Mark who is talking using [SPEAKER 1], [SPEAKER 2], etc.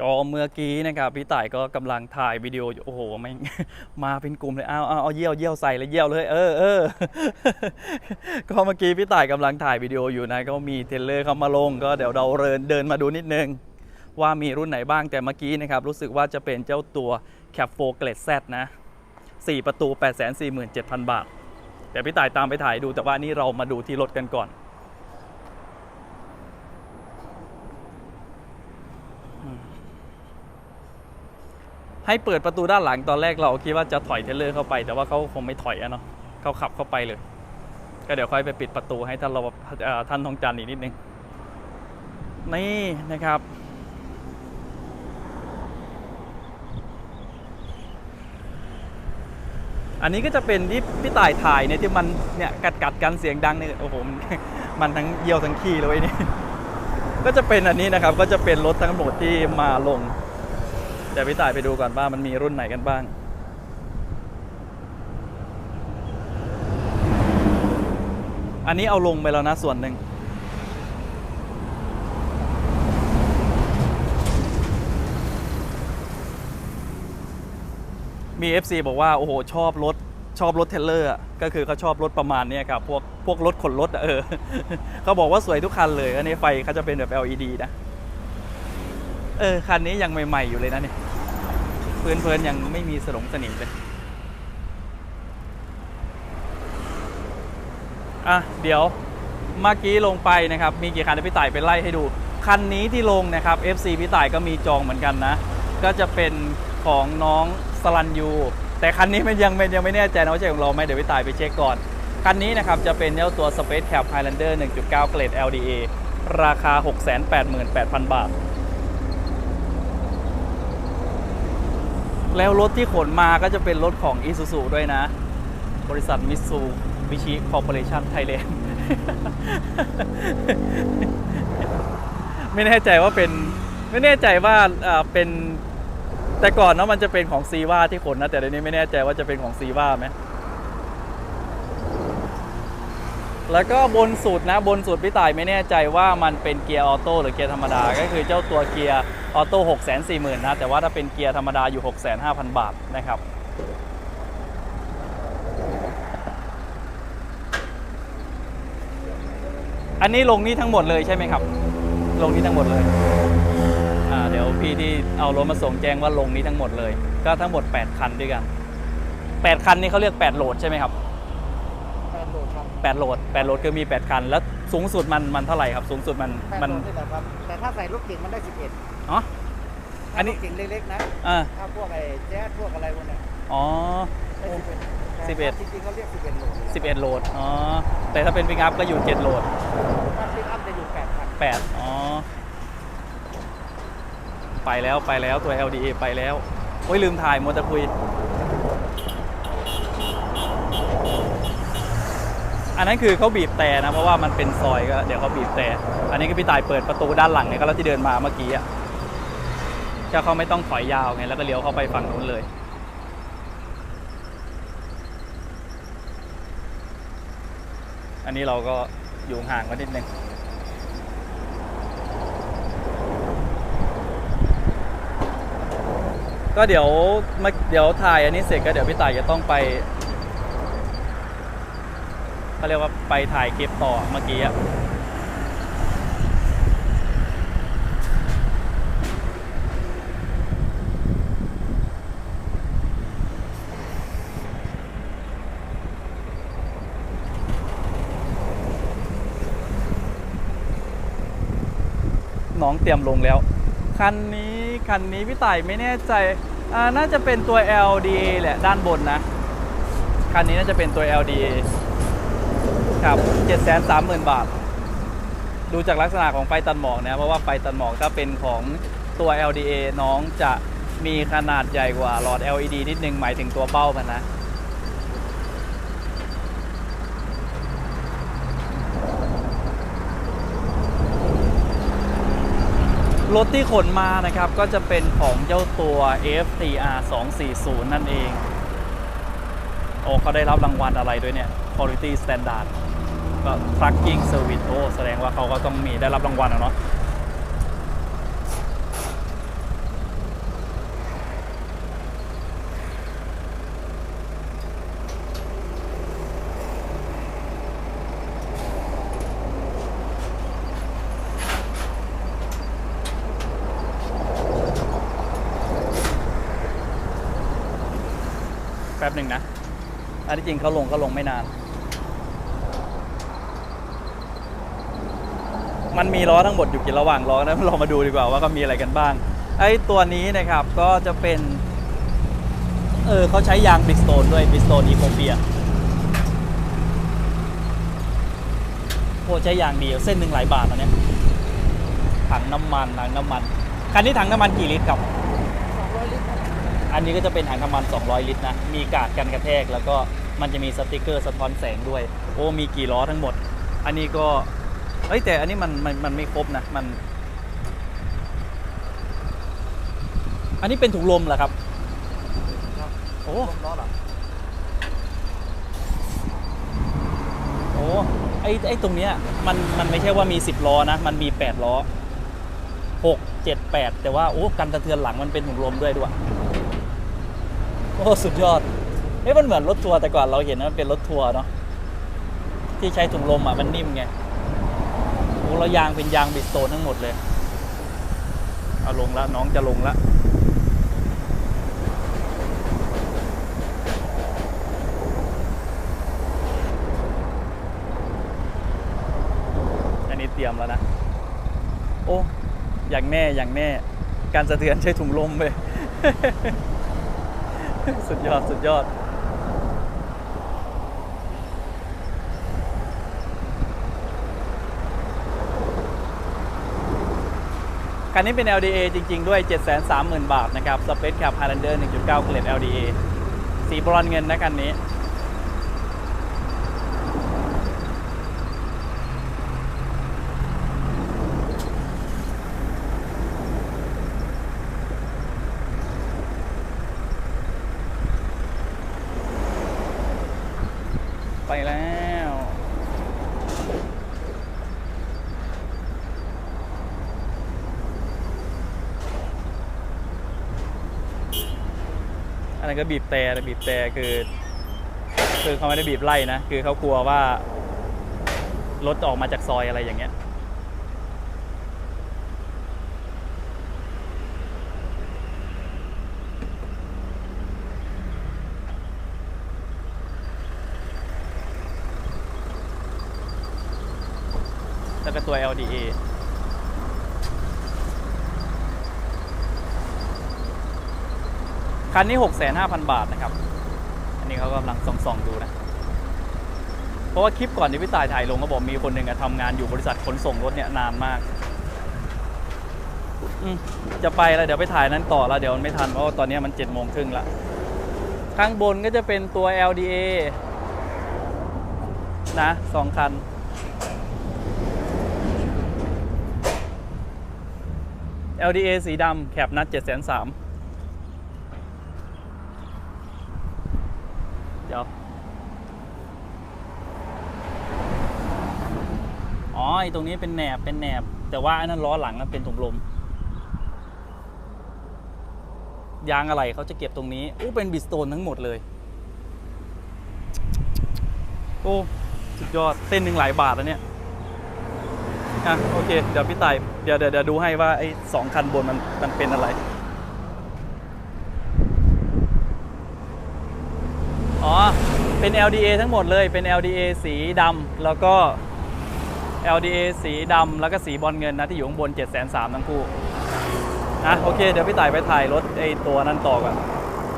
[SPEAKER 1] ก็เมื่อกี้นะครับพี่ต่ายก็กำลังถ่ายวิดีโออยู่โอ้โหไม่งมาเป็นกลุ่มเลยเอาเอาเอาเยี่ยวเยี่ยวใส่เลยเยี่ยวเลยเออเออก็เมื่อกี้พี่ต่ายกำลังถ่ายวิดีโออยู่นะก็มีเทเลอร์เข้ามาลงก็เดี๋ยวเราเดินเดินมาดูนิดนึง ว่ามีรุ่นไหนบ้างแต่เมื่อกี้นะครับรู้สึกว่าจะเป็นเจ้าตัว Cap 4 Grade Z นะ4 ประตู 847,000 บาท แต่พี่ต่ายตามไปถ่ายดูแต่ว่านี่เรามาดูที่รถกันก่อน ให้เปิดประตูด้านหลังตอนแรกเราคิดว่าจะถอยเทเลอร์เข้าไป แต่ว่าเขาคงไม่ถอยอะเนาะเขาขับเข้าไปเลย ก็เดี๋ยวค่อยไปปิดประตูให้ท่านเอ่อท่านทองจันทร์อีกนิดนึงนี่นะครับ อันนี้ก็จะเป็นที่พี่ต่ายถ่ายเนี่ยที่มันเนี่ยกัดกัดกันเสียงดังเนี่ยโอ้โหมันมันทั้งเยี่ยวทั้งขี้เลยเว้ยนี่ก็จะเป็นอันนี้นะครับก็จะเป็นรถทั้งหมดที่มาลง เดี๋ยวพี่ต่ายไปดูก่อนว่ามันมีรุ่นไหนกันบ้าง อันนี้เอาลงไปแล้วนะส่วนหนึ่งมี FC บอกว่า โอ้โห ชอบรถ ชอบรถเทเลอร์อะก็คือเขาชอบรถประมาณนี้ครับ พวกพวกรถขนรถเออเขาบอกว่าสวยทุกคันเลย อันนี้ไฟเขาจะเป็นแบบ LED นะ เออ คันนี้ยังใหม่ ๆ อยู่เลยนะเนี่ย เพลินๆยังไม่มีสลงสนิมเลย อะ เดี๋ยวเมื่อกี้ลงไปนะครับ มีกี่คันพี่ต่ายไปไล่ให้ดู คันนี้ที่ลงนะครับ FC พี่ต่ายก็มีจองเหมือนกันนะ ก็จะเป็นของน้องสลันยู แต่คันนี้มันยังมันยังไม่แน่ใจนะว่าใช่ของเราไหมเดี๋ยวพี่ต่ายไปเช็คก่อน คันนี้นะครับจะเป็นเจ้าตัว Space Cap Highlander 1.9 เกรด LDA ราคา 688,000 บาท แล้วรถที่ขนมาก็จะเป็นรถของ Isuzu ด้วยนะ บริษัทมิสูบิชิคอร์ปอเรชั่นไทยแลนด์ไม่แน่ใจว่าเป็นไม่แน่ใจว่าอ่าเป็นแต่ก่อนเนาะมันจะเป็นของซีว่าที่ขนนะ แต่เดี๋ยวนี้ไม่แน่ใจว่าจะเป็นของซีว่าไหมแล้วก็บนสุดนะบนสุดพี่ต่ายไม่แน่ใจว่ามันเป็นเกียร์ออโต้หรือเกียร์ธรรมดา ก็คือเจ้าตัวเกียร์ ออโต้6 4 0 0 0 0นนะ แต่ว่าถ้าเป็นเกียร์ธรรมดาอยู่6,500,000บาทนะครับ อันนี้ลงนี่ทั้งหมดเลยใช่ไหมครับ ลงนี่ทั้งหมดเลย เดี๋ยวพี่ที่เอารถมาส่งแจ้งว่าลงนี้ทั้งหมดเลย ก็ทั้งหมด 8 คันด้วยกัน 8 คันนี่เขาเรียก 8 โหลดใช่ไหมครับ
[SPEAKER 2] แปดโหลดครับ
[SPEAKER 1] 8โหลด8โหลดคือมี 8 คัน แล้วสูงสุดมันมันเท่าไหร่ครับ สูงสุดมัน
[SPEAKER 2] แปด
[SPEAKER 1] มัน
[SPEAKER 2] โหลดนี่แหละครับ แต่ถ้าใส่ลูกเก่งมันได้สิบเอ็ด
[SPEAKER 1] อ๋ออันนี้
[SPEAKER 2] เก่งเล็กๆนะ
[SPEAKER 1] อ่า
[SPEAKER 2] ถ้าพวกไอ้แจ๊สพวกอะไรพวกเนี้ย
[SPEAKER 1] อ๋อ
[SPEAKER 2] ได้สิบเอ็ด
[SPEAKER 1] 11
[SPEAKER 2] จริงๆเขาเรียกสิบเอ็ดโหลด
[SPEAKER 1] 11โหลดอ๋อแต่ถ้าเป็นปิกอัพก็อยู่ 7โหลด
[SPEAKER 2] ถ้าปิกอัพจะอยู่แปดพัน
[SPEAKER 1] 8อ๋อ ไปแล้วไปแล้วตัว LDA ไปแล้ว โอ้ยลืมถ่ายมัวแต่คุย อันนั้นคือเขาบีบแต่นะเพราะว่ามันเป็นซอยก็เดี๋ยวเขาบีบแต่ อันนี้ก็พี่ตายเปิดประตูด้านหลังเนี่ยก็แล้วที่เดินมาเมื่อกี้อะก็เขาไม่ต้องถอยยาวไงแล้วก็เลี้ยวเข้าไปฝั่งนู้นเลย อันนี้เราก็อยู่ห่างกันนิดนึงก็เดี๋ยวมาเดี๋ยวถ่ายอันนี้เสร็จก็เดี๋ยวพี่ต่ายจะต้องไป เขาเรียกว่าไปถ่ายคลิปต่อเมื่อกี้อะน้องเตรียมลงแล้ว คันนี้คันนี้พี่ต่ายไม่แน่ใจน่าจะเป็นตัว LDA แหละด้านบนนะ คันนี้น่าจะเป็นตัว LDA ครับ 730,000 บาท ดูจากลักษณะของไฟตันหมอกนะ เพราะว่าไฟตันหมอกถ้าเป็นของตัว LDA น้องจะมีขนาดใหญ่กว่าหลอด LED นิดนึงหมายถึงตัวเป้ามันนะรถที่ขนมานะครับ ก็จะเป็นของเจ้าตัว FTR 240 นั่นเอง โอ้เขาได้รับรางวัลอะไรด้วยเนี่ย Quality Standard ก็ Trucking Service โอแสดงว่าเขาก็ต้องมีได้รับรางวัลแล้วเนาะแป๊บหนึ่งนะ อันที่จริงเขาลงก็ลงไม่นาน มันมีล้อทั้งหมดอยู่กี่ระหว่างล้อนะเรามาดูดีกว่าว่าเขามีอะไรกันบ้าง ไอ้ตัวนี้นะครับก็จะเป็นเออเขาใช้ยางบิสโตนด้วยบิสโตนอีโคเปียโอ้ใช้ยางดีเส้นหนึ่งหลายบาทอันเนี้ยถังน้ำมันถังน้ำมัน คันนี้ถังน้ำมันกี่ลิตรครับ
[SPEAKER 2] 200ลิตรครับ
[SPEAKER 1] อันนี้ก็จะเป็นถังน้ำมัน 200 ลิตรนะ มีกาดกันกระแทก แล้วก็มันจะมีสติกเกอร์สะท้อนแสงด้วย โอ้มีกี่ล้อทั้งหมด อันนี้ก็ เอ้ยแต่อันนี้มันมันมันไม่ครบนะมัน อันนี้เป็นถุงลมเหรอครับ
[SPEAKER 2] ครับ
[SPEAKER 1] โอ้
[SPEAKER 2] ลมล้อหลัง
[SPEAKER 1] โอ้ไอ้ไอ้ตรงเนี้ยมันมันไม่ใช่ว่ามี 10 ล้อนะ มันมี 8 ล้อ 6 7 8 แต่ว่าโอ้กันสะเทือนหลังมันเป็นถุงลมด้วยด้วยโอ้สุดยอดเฮ้ยมันเหมือนรถทัวร์แต่ก่อนเราเห็นว่ามันเป็นรถทัวร์เนาะที่ใช้ถุงลมอะมันนิ่มไงโอ้ แล้วยางเป็นยางบิสโตนทั้งหมดเลยเอาลงละน้องจะลงละอันนี้เตรียมแล้วนะ โอ้อย่างแน่อย่างแน่ การสะเทือนใช้ถุงลมไป สุดยอด สุดยอด คันนี้เป็น LDA จริง ๆ ด้วย 730,000 บาทนะครับ Space Cap Highlander 1.9 เกรด LDA สีบรอนซ์เงินนะคันนี้ ไปแล้ว อั นั้นก็บีบแต่บีบแต่คือ คือเขาไม่ได้บีบไล่นะ คือเขากลัวว่ารถออกมาจากซอยอะไรอย่างเงี้ยแล้วก็ตัว LDA คันนี้ 65,000 บาทนะครับ อันนี้เขากำลังส่องๆดูนะ เพราะว่าคลิปก่อนที่พี่ตายถ่ายลงก็บอกมีคนหนึ่งทำงานอยู่บริษัทขนส่งรถเนี่ยนานมาก จะไปแล้วเดี๋ยวไปถ่ายนั้นต่อแล้วเดี๋ยวมันไม่ทันเพราะว่าตอนนี้มัน7จ็ดโมงครึ่งละ ข้างบนก็จะเป็นตัว LDA นะสองคัน LDA สีดำแคปนัด7 3 0 0 0เดี๋ยว อ๋อไอตรงนี้เป็นแหนบเป็นแหนบ แต่ว่าอันนั้นล้อหลังมันเป็นถุงลม ยางอะไรเขาจะเก็บตรงนี้อู้เป็นบิสโตนทั้งหมดเลย โอ้สุดยอดเส้นหนึ่งหลายบาทแล้วเนี่ยอะโอเค เดี๋ยวพี่ต่ายเดี๋ยวเดี๋ยวเดี๋ยวดูให้ว่าไอ้สองคันบนมันมันเป็นอะไร อ๋อ เป็น LDA ทั้งหมดเลยเป็น LDA สีดำแล้วก็ LDA สีดำแล้วก็สีบอลเงินนะที่อยู่ข้างบน 7 3 0 0 0ทั้งคู่นะโอเค เดี๋ยวพี่ต่ายไปถ่ายรถไอ้ตัวนั้นต่อก่อน